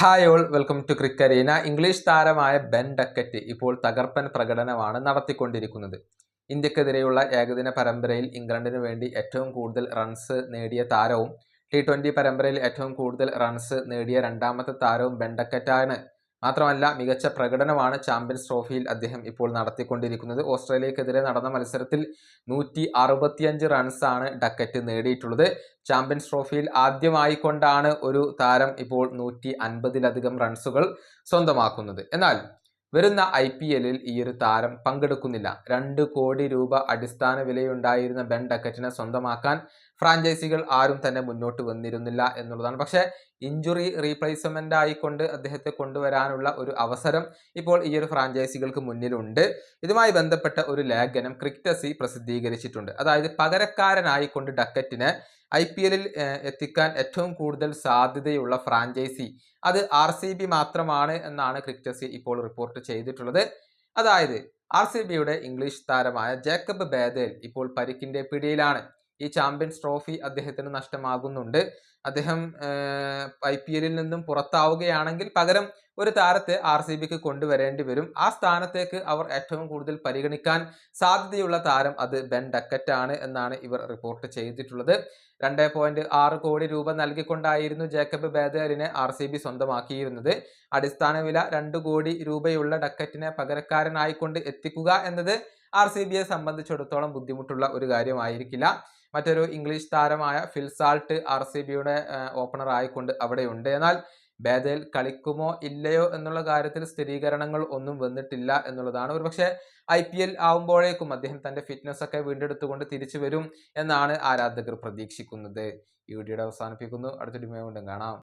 Hi all welcome to Crickarena English താരമായ Ben Duckett ഇപ്പോൾ തകർപ്പൻ പ്രകടനമാണ് നടത്തിക്കൊണ്ടിരിക്കുന്നത്. ഇന്ത്യക്കെതിരെയുള്ള ഏകദിന പരമ്പരയിൽ ഇംഗ്ലണ്ടിന് വേണ്ടി ഏറ്റവും കൂടുതൽ റൺസ് നേടിയ താരവും ടി ട്വന്റി പരമ്പരയിൽ ഏറ്റവും കൂടുതൽ റൺസ് നേടിയ രണ്ടാമത്തെ താരവും ബെൻ ഡക്കറ്റാണ് മാത്രമല്ല മികച്ച പ്രകടനമാണ് ചാമ്പ്യൻസ് ട്രോഫിയിൽ അദ്ദേഹം ഇപ്പോൾ നടത്തിക്കൊണ്ടിരിക്കുന്നത്. ഓസ്ട്രേലിയക്കെതിരെ നടന്ന മത്സരത്തിൽ നൂറ്റി അറുപത്തിയഞ്ച് റൺസാണ് ഡക്കറ്റ് നേടിയിട്ടുള്ളത്. ചാമ്പ്യൻസ് ട്രോഫിയിൽ ആദ്യമായി കൊണ്ടാണ് ഒരു താരം ഇപ്പോൾ നൂറ്റി അൻപതിലധികം റൺസുകൾ സ്വന്തമാക്കുന്നത്. എന്നാൽ വരുന്ന ഐ പി എല്ലിൽ ഈ ഒരു താരം പങ്കെടുക്കുന്നില്ല. രണ്ട് കോടി രൂപ അടിസ്ഥാന വിലയുണ്ടായിരുന്ന ബെൻ ഡക്കറ്റിനെ സ്വന്തമാക്കാൻ ഫ്രാഞ്ചൈസികൾ ആരും തന്നെ മുന്നോട്ട് വന്നിരുന്നില്ല എന്നുള്ളതാണ്. പക്ഷേ ഇഞ്ചുറി റീപ്ലേസ്മെന്റ് ആയിക്കൊണ്ട് അദ്ദേഹത്തെ കൊണ്ടുവരാനുള്ള ഒരു അവസരം ഇപ്പോൾ ഈ ഒരു ഫ്രാഞ്ചൈസികൾക്ക് മുന്നിലുണ്ട്. ഇതുമായി ബന്ധപ്പെട്ട ഒരു ലേഖനം ക്രിക്കറ്റസി പ്രസിദ്ധീകരിച്ചിട്ടുണ്ട്. അതായത് പകരക്കാരനായിക്കൊണ്ട് ഡക്കറ്റിനെ ഐ പി എല്ലിൽ എത്തിക്കാൻ ഏറ്റവും കൂടുതൽ സാധ്യതയുള്ള ഫ്രാഞ്ചൈസി അത് ആർ സി ബി മാത്രമാണ് എന്നാണ് ക്രിക്കറ്റസി ഇപ്പോൾ റിപ്പോർട്ട് ചെയ്തിട്ടുള്ളത്. അതായത് ആർ സി ബിയുടെ ഇംഗ്ലീഷ് താരമായ ജേക്കബ് ബേദേൽ ഇപ്പോൾ പരിക്കിന്റെ പിടിയിലാണ്. ഈ ചാമ്പ്യൻസ് ട്രോഫി അദ്ദേഹത്തിന് നഷ്ടമാകുന്നുണ്ട്. അദ്ദേഹം ഐ പി എല്ലിൽ നിന്നും പുറത്താവുകയാണെങ്കിൽ പകരം ഒരു താരത്തെ ആർ സി ബിക്ക് കൊണ്ടുവരേണ്ടി വരും. ആ സ്ഥാനത്തേക്ക് അവർ ഏറ്റവും കൂടുതൽ പരിഗണിക്കാൻ സാധ്യതയുള്ള താരം അത് ബെൻ ഡക്കറ്റ് ആണ് എന്നാണ് ഇവർ റിപ്പോർട്ട് ചെയ്തിട്ടുള്ളത്. രണ്ട് പോയിന്റ് ആറ് കോടി രൂപ നൽകിക്കൊണ്ടായിരുന്നു ജേക്കബ് ബേദേലിനെ ആർ സി ബി സ്വന്തമാക്കിയിരുന്നത്. അടിസ്ഥാന വില രണ്ട് കോടി രൂപയുള്ള ഡക്കറ്റിനെ പകരക്കാരനായിക്കൊണ്ട് എത്തിക്കുക എന്നത് ആർ സി ബിയെ സംബന്ധിച്ചിടത്തോളം ബുദ്ധിമുട്ടുള്ള ഒരു കാര്യമായിരിക്കില്ല. മറ്റൊരു ഇംഗ്ലീഷ് താരമായ ഫിൽസാൾട്ട് ആർ സി ബിയുടെ ഓപ്പണർ ആയിക്കൊണ്ട് അവിടെയുണ്ട്. എന്നാൽ ബേദേൽ കളിക്കുമോ ഇല്ലയോ എന്നുള്ള കാര്യത്തിൽ സ്ഥിരീകരണങ്ങൾ ഒന്നും വന്നിട്ടില്ല എന്നുള്ളതാണ്. ഒരുപക്ഷെ ഐ പി എൽ ആവുമ്പോഴേക്കും അദ്ദേഹം തന്റെ ഫിറ്റ്നസ് ഒക്കെ വീണ്ടെടുത്തുകൊണ്ട് തിരിച്ചു വരും എന്നാണ് ആരാധകർ പ്രതീക്ഷിക്കുന്നത്. ഈ വീഡിയോയുടെ അവസാനിപ്പിക്കുന്നു. അടുത്തൊരു വീണ്ടും കാണാം.